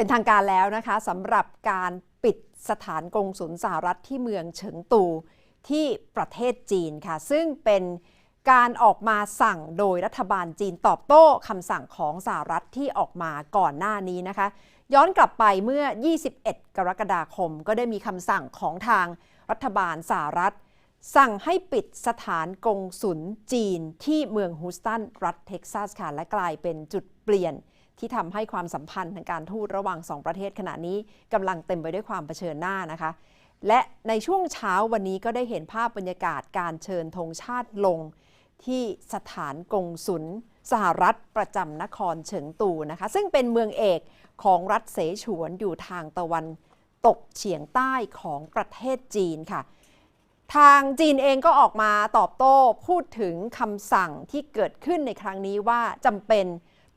เป็นทางการแล้วนะคะสำหรับการปิดสถานกงสุลสหรัฐที่เมืองเฉิงตูที่ประเทศจีนค่ะ ซึ่งเป็นการออกมาสั่งโดยรัฐบาลจีนตอบโต้คำสั่งของสหรัฐที่ออกมาก่อนหน้านี้นะคะ ย้อนกลับไปเมื่อ 21 กรกฎาคมก็ได้มีคำสั่งของทางรัฐบาลสหรัฐ สั่งให้ปิดสถานกงสุลจีนที่เมืองฮูสตันรัฐเท็กซัสค่ะและกลายเป็นจุดเปลี่ยน ที่ทำให้ความสัมพันธ์ทางการทูตระหว่างสองประเทศขณะนี้กำลังเต็มไปด้วยความเผชิญหน้านะคะ และในช่วงเช้าวันนี้ก็ได้เห็นภาพบรรยากาศการเชิญธงชาติลง ที่สถานกงสุลสหรัฐประจำนครเฉิงตูนะคะ ซึ่งเป็นเมืองเอกของรัฐเสฉวนอยู่ทางตะวันตกเฉียงใต้ของประเทศจีนค่ะ ทางจีนเองก็ออกมาตอบโต้พูดถึงคำสั่งที่เกิดขึ้นในครั้งนี้ว่าจำเป็น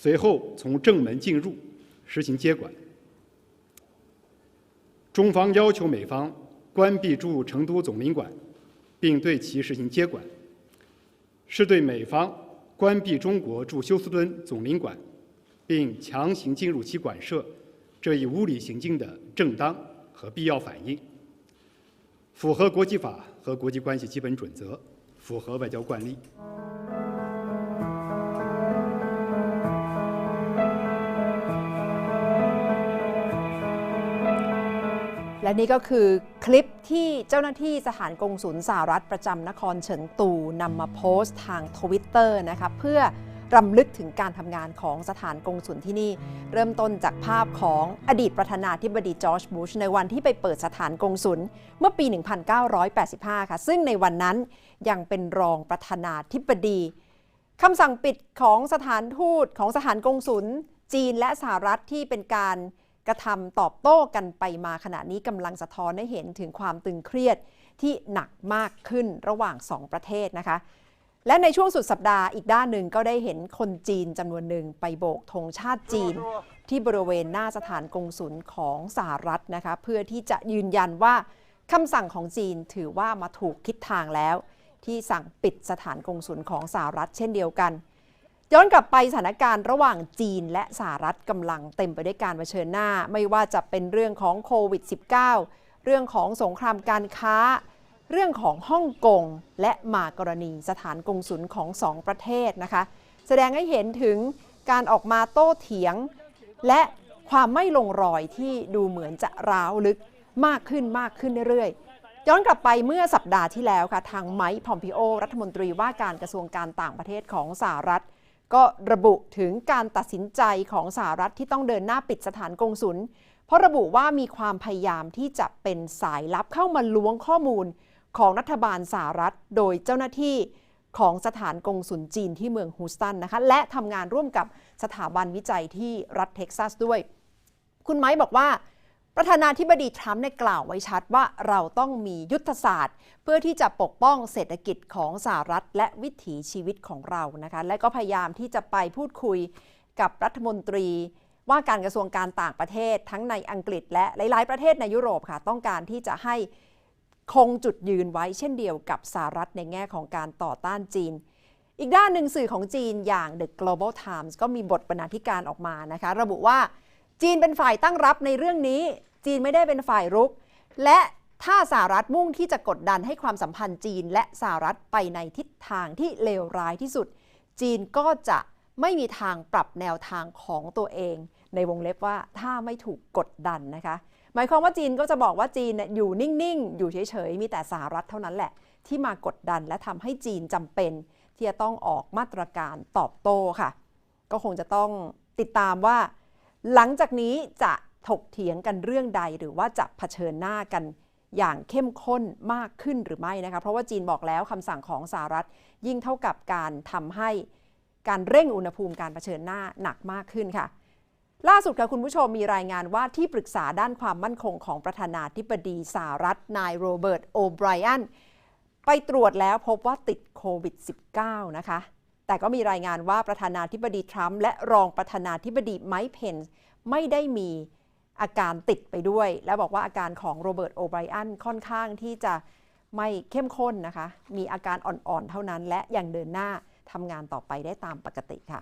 随后从正门进入，实行接管。中方要求美方关闭驻成都总领馆，并对其实行接管，是对美方关闭中国驻休斯敦总领馆，并强行进入其馆舍这一无理行径的正当和必要反应，符合国际法和国际关系基本准则，符合外交惯例。 และนี่ก็คือคลิปที่เจ้าหน้าที่สถานกงสุลสหรัฐประจำนครเฉินตูนำมาโพสต์ทางทวิตเตอร์นะคะเพื่อรำลึกถึงการทำงานของสถานกงสุลที่นี่ เริ่มต้นจากภาพของอดีตประธานาธิบดีจอร์จบุชในวันที่ไปเปิดสถานกงสุลเมื่อปี 1985 ค่ะ ซึ่งในวันนั้นยังเป็นรองประธานาธิบดีคำสั่งปิดของสถานทูตของสถานกงสุลจีนและสหรัฐที่เป็นการ กระทำตอบโต้กันไปมาขณะนี้กำลังสะท้อนให้เห็นถึงความตึงเครียดที่หนักมากขึ้นระหว่างสองประเทศนะคะ และในช่วงสุดสัปดาห์อีกด้านหนึ่งก็ได้เห็นคนจีนจำนวนหนึ่งไปโบกธงชาติจีน ที่บริเวณหน้าสถานกงสุลของสหรัฐนะคะเพื่อที่จะยืนยันว่าคำสั่งของจีนถือว่ามาถูกคิดทางแล้ว ที่สั่งปิดสถานกงสุลของสหรัฐเช่นเดียวกัน ย้อนกลับไปสถานการณ์ระหว่างจีนและสหรัฐกำลังเต็มไปด้วยการเผชิญหน้า ไม่ว่าจะเป็นเรื่องของโควิด -19 เรื่องของสงครามการค้า เรื่องของฮ่องกง และมากรณีสถานกงสุลของสองประเทศนะคะ แสดงให้เห็นถึงการออกมาโต้เถียง และความไม่ลงรอยที่ดูเหมือนจะร้าวลึกมากขึ้นมากขึ้นเรื่อยๆ ย้อนกลับไปเมื่อสัปดาห์ที่แล้วค่ะ ทางไมค์พอมพิโอ รัฐมนตรีว่าการกระทรวงการต่างประเทศของสหรัฐ ก็ระบุถึงการตัดสินใจของสหรัฐที่ต้องเดินหน้าปิดสถานกงสุล เพราะระบุว่ามีความพยายามที่จะเป็นสายลับเข้ามาล้วงข้อมูลของรัฐบาลสหรัฐ โดยเจ้าหน้าที่ของสถานกงสุลจีนที่เมืองฮูสตันนะคะ และทำงานร่วมกับสถาบันวิจัยที่รัฐเท็กซัสด้วย คุณไม้บอกว่า ประธานาธิบดีทรัมป์ได้กล่าวไว้ชัดว่าเราต้องมียุทธศาสตร์ เพื่อที่จะปกป้องเศรษฐกิจของสหรัฐ และวิถีชีวิตของเรานะคะและก็พยายามที่จะไปพูดคุยกับรัฐมนตรีว่าการกระทรวงการต่างประเทศทั้งในอังกฤษ และหลาย ๆ ประเทศในยุโรปค่ะ ต้องการที่จะให้คงจุดยืนไว้เช่นเดียวกับสหรัฐในแง่ของการต่อต้านจีน อีกด้านหนึ่งสื่อของจีนอย่าง The Global Times ก็มีบทบรรณาธิการออกมานะคะ ระบุว่าจีนเป็นฝ่ายตั้งรับในเรื่องนี้ จีนไม่ได้เป็นฝ่ายรุก และถ้าสหรัฐมุ่งที่จะกดดันให้ความสัมพันธ์จีนและสหรัฐไปในทิศทางที่เลวร้ายที่สุด จีนก็จะไม่มีทางปรับแนวทางของตัวเอง ในวงเล็บว่าถ้าไม่ถูกกดดันนะคะ หมายความว่าจีนก็จะบอกว่าจีนเนี่ยอยู่นิ่ง ๆ อยู่เฉย ๆ มีแต่สหรัฐเท่านั้นแหละ ที่มากดดันและทำให้จีนจำเป็น ที่จะต้องออกมาตรการตอบโต้ค่ะ ก็คงจะต้องติดตามว่า หลังจากนี้จะ ถกเถียงกันเรื่องใดหรือว่าจะเผชิญหน้ากันอย่างเข้มข้นมากขึ้นหรือไม่นะคะเพราะว่าจีนบอกแล้วคำสั่งของสหรัฐยิ่งเท่ากับการทำให้การเร่งอุณหภูมิการเผชิญหน้าหนักมากขึ้นค่ะ ล่าสุดค่ะคุณผู้ชมมีรายงานว่าที่ปรึกษาด้านความมั่นคงของประธานาธิบดีสหรัฐนายโรเบิร์ตโอไบรอันไปตรวจแล้วพบว่าติดโควิด -19 นะคะ แต่ก็มีรายงานว่าประธานาธิบดีทรัมป์และรองประธานาธิบดีไมค์เพนส์ไม่ได้มี อาการติดไปด้วย และบอกว่าอาการของโรเบิร์ตโอไบรอันค่อนข้างที่จะไม่เข้มข้นนะคะ มีอาการอ่อนๆเท่านั้น และยังเดินหน้าทำงานต่อไปได้ตามปกติค่ะ